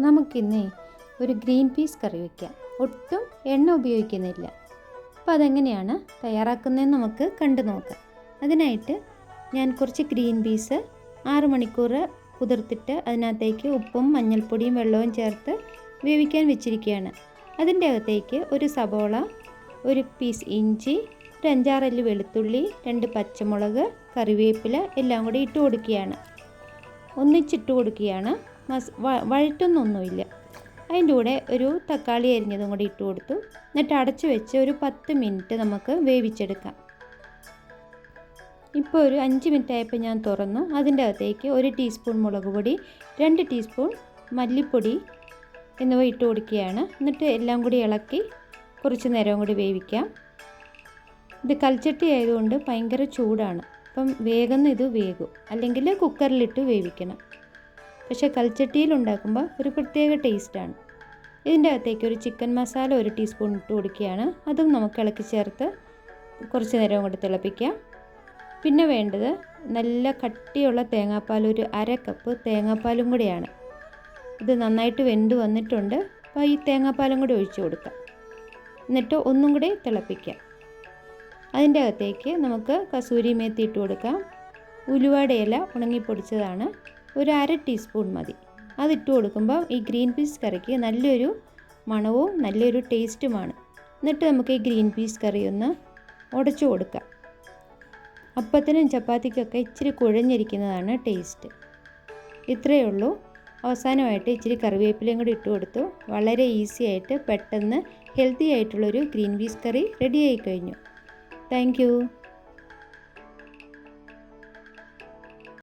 നമുക്കിന്നേ ഒരു green peas കറി വയ്ക്കാം ഒട്ടും എണ്ണ ഉപയോഗിക്കുന്നില്ല. അപ്പോൾ അതെങ്ങനെയാണ് തയ്യാറാക്കുന്നതെന്ന് നമുക്ക് കണ്ടു നോക്കാം. അതിനായിട്ട് ഞാൻ കുറച്ച് ഗ്രീൻ പീസ് ആറ് മണിക്കൂർ കുതിർത്തിട്ട് അതിനകത്തേക്ക് ഉപ്പും മഞ്ഞൾപ്പൊടിയും വെള്ളവും ചേർത്ത് വേവിക്കാൻ വെച്ചിരിക്കുകയാണ്. അതിന്റെ അകത്തേക്ക് ഒരു സബോള ഒരു പീസ് ഇഞ്ചി ഒരു അഞ്ചാറല്ലി വെളുത്തുള്ളി രണ്ട് പച്ചമുളക് കറിവേപ്പില എല്ലാം കൂടി ഇട്ട് കൊടുക്കുകയാണ്. ഒന്നിച്ചിട്ട് കൊടുക്കുകയാണ്. മസ് വഴറ്റുന്നൊന്നുമില്ല. അതിന്റെ കൂടെ ഒരു തക്കാളി അരിഞ്ഞതും കൂടി ഇട്ട് കൊടുത്തു. എന്നിട്ട് അടച്ചു വെച്ച് ഒരു പത്ത് മിനിറ്റ് നമുക്ക് വേവിച്ചെടുക്കാം. ഇപ്പോൾ ഒരു അഞ്ച് മിനിറ്റ് ആയപ്പോൾ ഞാൻ തുറന്നു. അതിന്റെ അകത്തേക്ക് ഒരു ടീസ്പൂൺ മുളക് പൊടി രണ്ട് ടീസ്പൂൺ മല്ലിപ്പൊടി എന്നിവ ഇട്ട് കൊടുക്കുകയാണ്. എന്നിട്ട് എല്ലാം കൂടി ഇളക്കി കുറച്ച് നേരം കൂടി വേവിക്കാം. ഇത് കൽച്ചട്ടി ആയതുകൊണ്ട് ഭയങ്കര ചൂടാണ്. അപ്പം വേഗം ഇത് വേകും. അല്ലെങ്കിൽ കുക്കറിലിട്ട് വേവിക്കണം. പക്ഷേ കൽച്ചട്ടിയിൽ ഉണ്ടാക്കുമ്പോൾ ഒരു പ്രത്യേക ടേസ്റ്റാണ്. ഇതിന്റെ അകത്തേക്ക് ഒരു ചിക്കൻ മസാല ഒരു ടീസ്പൂൺ ഇട്ട് കൊടുക്കുകയാണ്. അതും നമുക്ക് ഇളക്കി ചേർത്ത് കുറച്ച് നേരം കൊണ്ട് തിളപ്പിക്കാം. പിന്നെ വേണ്ടത് നല്ല കട്ടിയുള്ള തേങ്ങാപ്പാൽ ഒരു അര കപ്പ് തേങ്ങാപ്പാലും കൂടിയാണ്. ഇത് നന്നായിട്ട് വെന്ത് വന്നിട്ടുണ്ട്. അപ്പോൾ ഈ തേങ്ങാപ്പാലും കൂടി ഒഴിച്ചു കൊടുക്കാം. എന്നിട്ട് ഒന്നും കൂടി തിളപ്പിക്കാം. അതിന്റെ അകത്തേക്ക് നമുക്ക് കസൂരി മേത്തി ഇട്ട് കൊടുക്കാം. ഉലുവാടയില ഉണങ്ങിപ്പൊടിച്ചതാണ്. ഒരു അര ടീസ്പൂൺ മതി. അതിട്ട് കൊടുക്കുമ്പോൾ ഈ ഗ്രീൻ പീസ് കറിക്ക് നല്ലൊരു മണവും നല്ലൊരു ടേസ്റ്റുമാണ്. എന്നിട്ട് നമുക്ക് ഈ ഗ്രീൻ പീസ് കറി ഒന്ന് ഉടച്ചു കൊടുക്കാം. അപ്പത്തിനും ചപ്പാത്തിക്കൊക്കെ ഇച്ചിരി കുഴഞ്ഞിരിക്കുന്നതാണ് ടേസ്റ്റ്. ഇത്രയേ ഉള്ളൂ. അവസാനമായിട്ട് ഇച്ചിരി കറിവേപ്പിലയും കൂടി ഇട്ട് കൊടുത്തു. വളരെ ഈസി ആയിട്ട് പെട്ടെന്ന് ഹെൽത്തി ആയിട്ടുള്ളൊരു ഗ്രീൻ പീസ് കറി റെഡിയായി കഴിഞ്ഞു. താങ്ക്